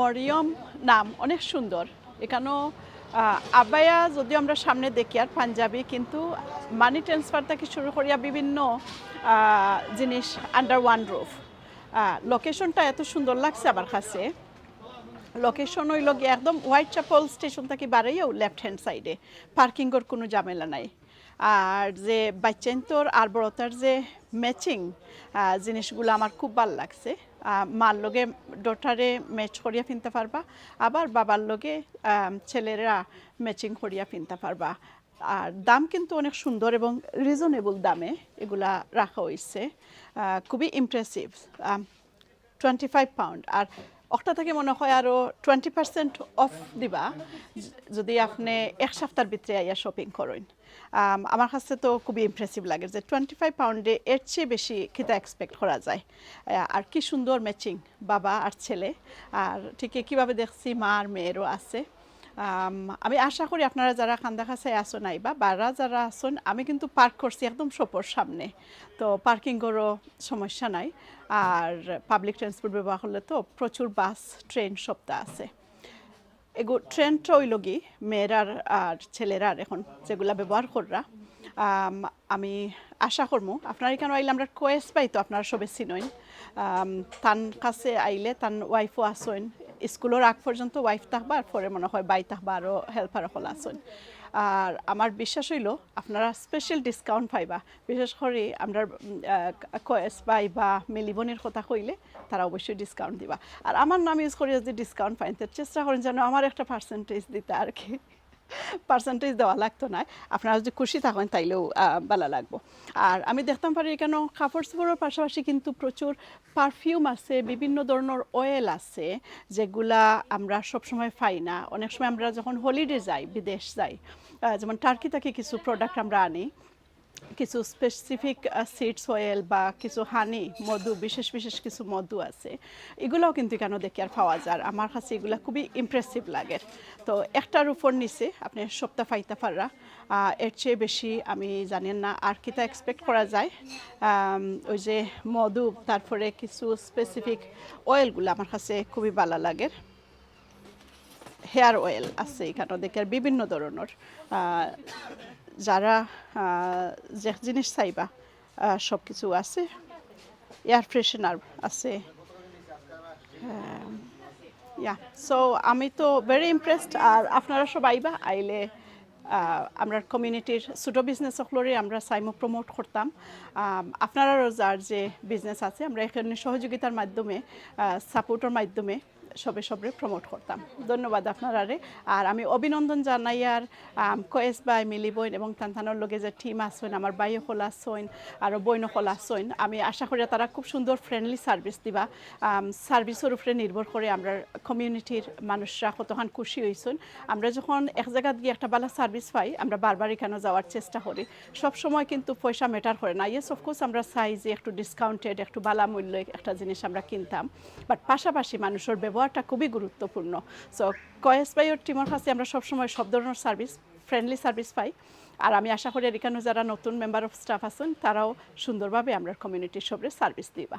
মরিয়ম নাম, অনেক সুন্দর। এখানেও আবায়া যদিও আমরা সামনে দেখি আর পাঞ্জাবি, কিন্তু মানি ট্রান্সফার থেকে শুরু করিয়া বিভিন্ন জিনিস আন্ডার ওয়ান রুফ লোকেশনটা এত সুন্দর লাগছে আমার কাছে। লোকেশন হইল গিয়ে একদম হোয়াইট চ্যাপল স্টেশন থেকে বাড়াইও লেফট হ্যান্ড সাইডে পার্কিংয়ের কোনো ঝামেলা নাই। আর যে বাচ্চান্তর আর বড়তার যে ম্যাচিং জিনিসগুলো আমার খুব ভালো লাগছে। মার লগে ডটারে ম্যাচ করিয়া ফিনতে পারবা, আবার বাবার লগে ছেলেরা ম্যাচিং করিয়া ফিনতে পারবা। আর দাম কিন্তু অনেক সুন্দর এবং রিজনেবল দামে এগুলা রাখা হয়েছে খুবই ইমপ্রেসিভ টোয়েন্টি ফাইভ পাউন্ড আর একটা থেকে মনে হয় আরও টোয়েন্টি পার্সেন্ট অফ দিবা, যদি আপনি এক সপ্তাহের ভিতরে আইয়া শপিং করেন। আমার কাছে তো খুবই ইমপ্রেসিভ লাগে যে টোয়েন্টি ফাইভ পাউন্ডে এর চেয়ে বেশি খেতা এক্সপেক্ট করা যায়। আর কি সুন্দর ম্যাচিং বাবা আর ছেলে। আর ঠিক কীভাবে দেখছি মা আর মেয়েরও আছে। আম, আশা করি আপনারা যারা খান্দা খাসায় আসুন নাই বা বারা যারা আসুন আমি কিন্তু পার্ক করছি একদম সোপর সামনে। তো পার্কিং পার্কিংয়েরও সমস্যা নাই। আর পাবলিক ট্রান্সপোর্ট ব্যবহার করলে তো প্রচুর বাস ট্রেন সবটা আছে। এগু ট্রেনটা ওইল কি মেয়েরার আর ছেলেরার এখন যেগুলা ব্যবহার কররা। আমি আশা করব আপনার এখানে আইলে আমরা কোয়েস পাই তো আপনারা সবে চিনইন। তান কাছে আইলে তান ওয়াইফও আসইন স্কুলের আগ পর্যন্ত ওয়াইফ থাকবা আর পরে মনে হয় বাই থাকবা আরও হেল্পার হল আসুন আর আমার বিশ্বাস হইল, আপনারা স্পেশাল ডিসকাউন্ট পাইবা। বিশেষ করে আমরা কয়েস পাই বা মেলিবনের কথা কইলে, তারা অবশ্যই ডিসকাউন্ট দিবা। আর আমার নাম ইউজ করে যদি ডিসকাউন্ট পাইন চেষ্টা করেন যেন আমার একটা পার্সেন্টেজ দিতে আর কি। পার্সেন্টেজ দেওয়া লাগতো না। আপনারা যদি খুশি থাকেন, তাইলেও ভালো লাগবো। আর আমি দেখতাম পারি কেন, কাপড় চোপড়ের পাশাপাশি কিন্তু প্রচুর পারফিউম আছে, বিভিন্ন ধরনের অয়েল আছে, যেগুলা আমরা সবসময় পাই না। অনেক সময় আমরা যখন হলিডে যাই, বিদেশ যাই যেমন টার্কি থেকে কিছু প্রোডাক্ট আমরা আনি। কিছু স্পেসিফিক সিডস অয়েল বা কিছু হানি মধু, বিশেষ বিশেষ কিছু মধু আছে। এগুলোও কিন্তু কেন দেখি আর পাওয়া যায়? আমার কাছে এগুলো খুবই ইমপ্রেসিভ লাগে। তো একটার উপর নিচে, আপনি সপ্তাহ পাইতে পাররা। এর চেয়ে বেশি আমি জানেন না আর কিতা এক্সপেক্ট করা যায়। ওই যে মধু, তারপরে কিছু স্পেসিফিক অয়েলগুলো আমার কাছে খুবই ভালো লাগে। হেয়ার অয়েল আছে এখানে দেখে আর বিভিন্ন ধরনের। যারা যে জিনিস চাইবা সব কিছু আছে এয়ার ফ্রেশনার আছে। ইয়া সো আমি তো ভেরি ইমপ্রেসড আর আপনারা সব আইবা আইলে আমরা কমিউনিটির ছোটো বিজনেস সকলরে আমরা সাইমো প্রমোট করতাম। আম, আপনারাও যার যে বিজনেস আছে আমরা এখানে সহযোগিতার মাধ্যমে সাপোর্টের মাধ্যমে সবে সবরে প্রমোট করতাম। ধন্যবাদ আপনারারে। আর আমি অভিনন্দন জানাই আর কয়েস বাই মিলি বইন এবং তানথানোর লগে যে টিম আসইন আমার বাইও হল আসইন আরও বইন হল আসইন আমি আশা করি তারা খুব সুন্দর ফ্রেন্ডলি সার্ভিস দিবা। সার্ভিসের উপরে নির্ভর করে আমরা কমিউনিটির মানুষরা কতখান খুশি হয়েছেন আমরা যখন এক জায়গায় গিয়ে একটা ভালো সার্ভিস পাই, আমরা বারবার এখানে যাওয়ার চেষ্টা করি। সব সময় কিন্তু পয়সা ম্যাটার করে না। ইয়েস অফকোর্স আমরা চাই যে একটু ডিসকাউন্টেড একটু বালা মূল্যে একটা জিনিস আমরা কিনতাম। বাট পাশাপাশি মানুষের ব্যবহারটা খুবই গুরুত্বপূর্ণ। সো কয়েস বাইয়ের টিমের কাছে আমরা সবসময় সব ধরনের সার্ভিস ফ্রেন্ডলি সার্ভিস পাই। আর আমি আশা করি এখানে যারা নতুন মেম্বার অফ স্টাফ আছেন, তারাও সুন্দরভাবে আমরা কমিউনিটির সবরে সার্ভিস দিবা।